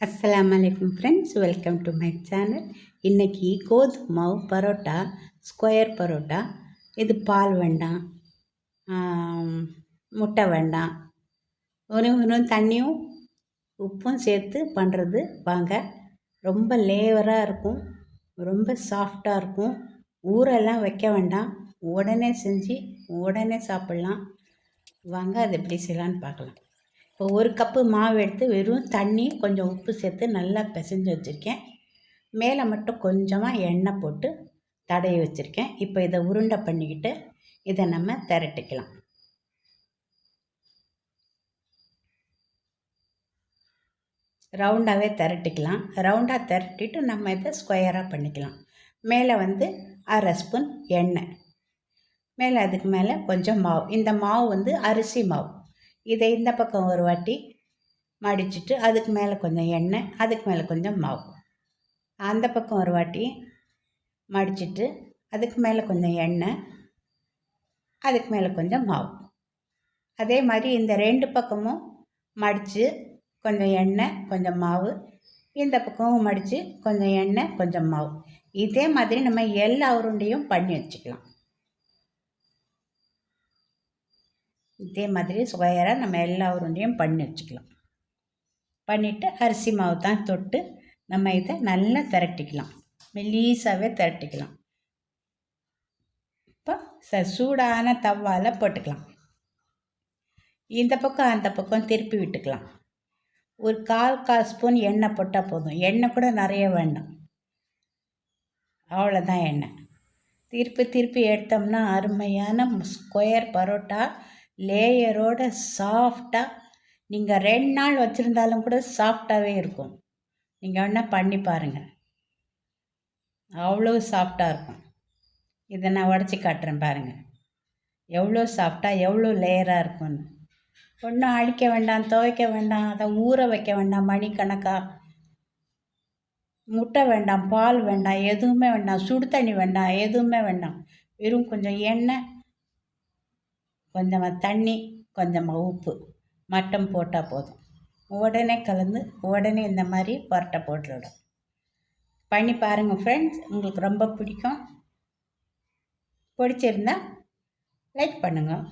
அஸ்லாம் வலைக்கம் friends welcome to my channel இன்றைக்கி கோதுமை மாவு பரோட்டா ஸ்கொயர் பரோட்டா இது பால் வேண்டாம் முட்டை வேண்டாம் ஒரு ஒன்றும் தண்ணியும் உப்பும் சேர்த்து பண்ணுறது வாங்க. ரொம்ப லேவராக இருக்கும் ரொம்ப சாஃப்டாக இருக்கும். ஊரெல்லாம் வைக்க வேண்டாம். உடனே செஞ்சு உடனே சாப்பிட்லாம். வாங்க அது எப்படி செய்யலான்னு பார்க்கலாம். இப்போ ஒரு கப்பு மாவு எடுத்து வெறும் தண்ணி கொஞ்சம் உப்பு சேர்த்து நல்லா பிசைஞ்சு வச்சுருக்கேன். மேலே மட்டும் கொஞ்சமாக எண்ணெய் போட்டு தடவி வச்சுருக்கேன். இப்போ இதை உருண்டை பண்ணிக்கிட்டு இதை நம்ம திரட்டிக்கலாம். ரவுண்டாகவே திரட்டிக்கலாம். ரவுண்டாக திரட்டிட்டு நம்ம இதை ஸ்கொயராக பண்ணிக்கலாம். மேலே வந்து அரை ஸ்பூன் எண்ணெய். மேலே அதுக்கு மேலே கொஞ்சம் மாவு. இந்த மாவு வந்து அரிசி மாவு. இதை இந்த பக்கம் ஒரு வாட்டி மடிச்சிட்டு அதுக்கு மேலே கொஞ்சம் எண்ணெய் அதுக்கு மேலே கொஞ்சம் மாவு. அந்த பக்கம் ஒரு வாட்டி மடிச்சிட்டு அதுக்கு மேலே கொஞ்சம் எண்ணெய் அதுக்கு மேலே கொஞ்சம் மாவு. அதே மாதிரி இந்த ரெண்டு பக்கமும் மடித்து கொஞ்சம் எண்ணெய் கொஞ்சம் மாவு. இந்த பக்கமும் மடித்து கொஞ்சம் எண்ணெய் கொஞ்சம் மாவு. இதே மாதிரி நம்ம எல்லா உருண்டையும் பண்ணி வச்சுக்கலாம். இதே மாதிரி சுவையராக நம்ம எல்லா உருண்டையும் பண்ணி வச்சுக்கலாம். பண்ணிவிட்டு அரிசி மாவு தான் தொட்டு நம்ம இதை நல்லா திரட்டிக்கலாம். மெல்லீஸாகவே திரட்டிக்கலாம். இப்போ ச சூடான தவாவில் போட்டுக்கலாம். இந்த பக்கம் அந்த பக்கம் திருப்பி விட்டுக்கலாம். ஒரு கால் கால் ஸ்பூன் எண்ணெய் போட்டால் போதும். எண்ணெய் கூட நிறைய வேண்டாம். அவ்வளோதான் எண்ணெய். திருப்பி திருப்பி எடுத்தோம்னா அருமையான ஸ்கொயர் பரோட்டா லேயரோட சாஃப்டாக நீங்கள் ரெண்டு நாள் வச்சுருந்தாலும் கூட சாஃப்டாகவே இருக்கும். நீங்கள் வேணால் பண்ணி பாருங்கள் அவ்வளோ சாஃப்டாக இருக்கும். இதை நான் உடச்சி காட்டுறேன் பாருங்கள் எவ்வளோ சாஃப்டாக எவ்வளோ லேயராக இருக்கும்னு. ஒன்றும் அழிக்க வேண்டாம் துவைக்க வேண்டாம் அதை ஊற வைக்க வேண்டாம் மணிக்கணக்காக முட்டை வேண்டாம் பால் வேண்டாம் எதுவுமே வேண்டாம் சுடு தண்ணி வேண்டாம் எதுவுமே வேண்டாம். வெறும் கொஞ்சம் எண்ணெய் கொஞ்சமாக தண்ணி கொஞ்சமாக உப்பு. மட்டம் போட்டால் போதும். உடனே கலந்து உடனே இந்த மாதிரி பரோட்டா போட்டுவிடும். பண்ணி பாருங்கள் ஃப்ரெண்ட்ஸ் உங்களுக்கு ரொம்ப பிடிக்கும். பிடிச்சிருந்தா லைக் பண்ணுங்கள்